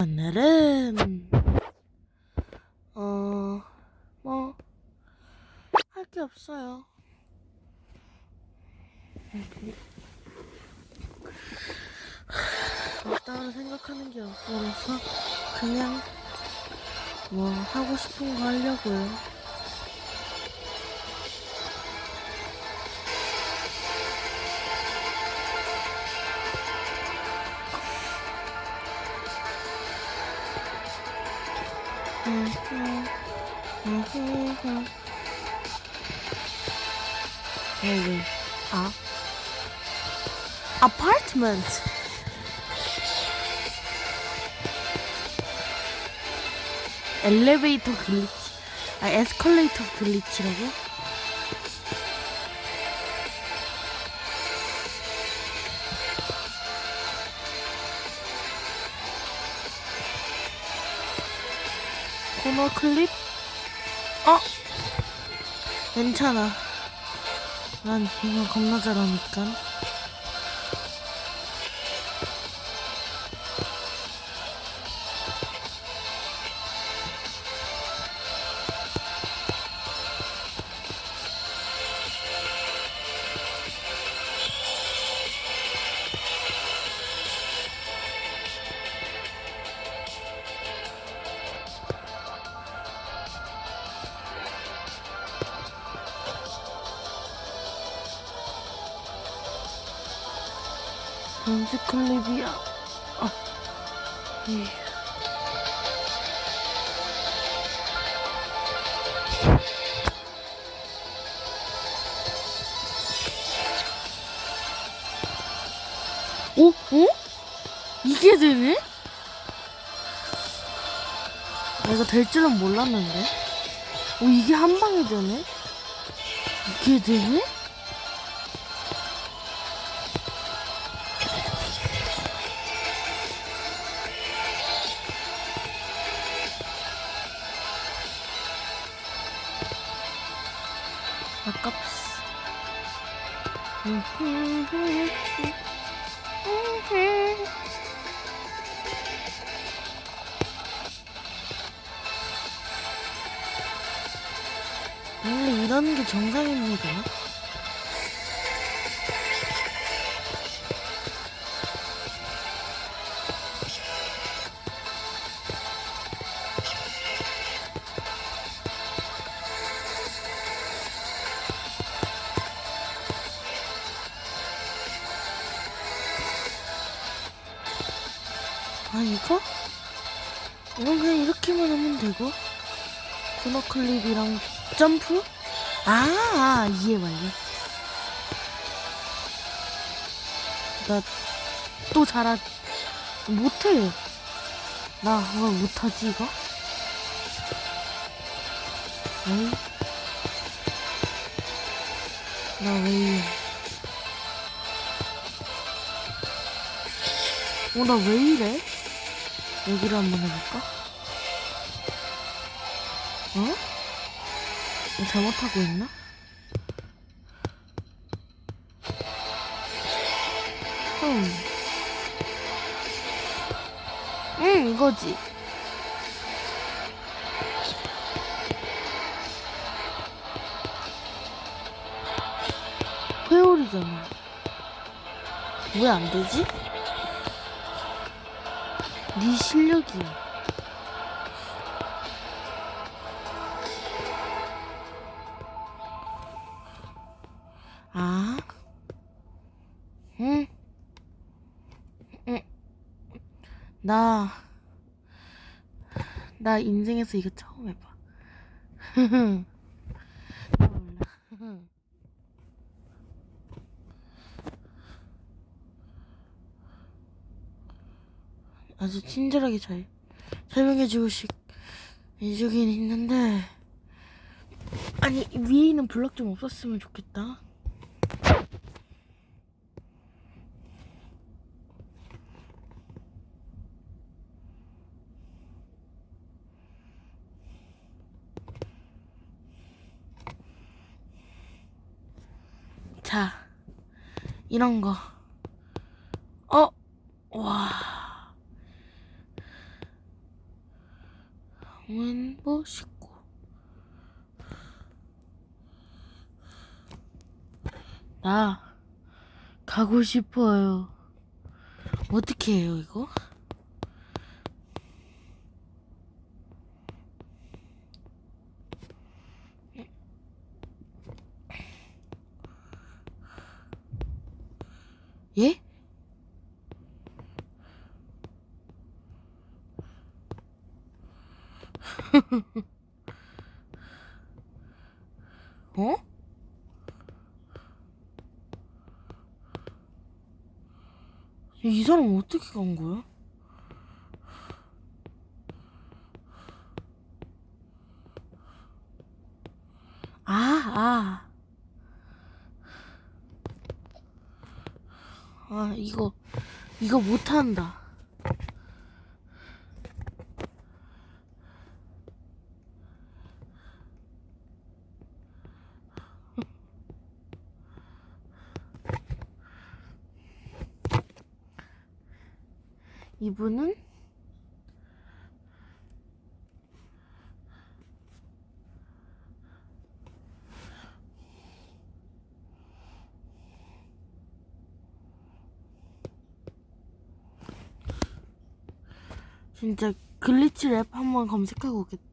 오늘은 어, 뭐, 할 게 없어요. 뭐 따로 생각하는 게 없어서 그냥 뭐 하고 싶은 거 하려고요. 여기 아 apartment 엘리베이터 글리치 아 에스컬레이터 글리치라고? 코너 클립? 어? 괜찮아. 난 이거 겁나 잘하니까. 연습 클립이야. 아, 에휴. 오? 어? 이게 되네? 내가 될 줄은 몰랐는데. 오, 이게 한 방에 되네? 이게 되네? 아깝스. 원래 이러는 게 정상입니다. 아 이거? 이건 그냥 이렇게만 하면 되고 코너 클립이랑 점프? 아, 아 이해 완료 나 또 잘하 못해 나왜 못하지 이거? 에이 나왜 어, 나 왜 이래? 여기를 한번 해볼까? 어? 나 잘못하고 있나? 음. 응, 이거지. 회오리잖아. 왜 안 되지? 네 실력이야. 아, 응, 응, 나, 나 인생에서 이거 처음 해봐. 나 몰라. 아주 친절하게 잘 설명해 주고 싶 해주긴 있는데 아니 위에 있는 블럭 좀 없었으면 좋겠다. 자, 이런 거. 어, 와. 왼보 19나 가고 싶어요 어떻게 해요 이거? 예? 어? 이 사람 어떻게 간 거야? 아, 아. 아, 이거, 이거 못한다. 이분은 진짜 글리치 랩 한번 검색하고 오겠다.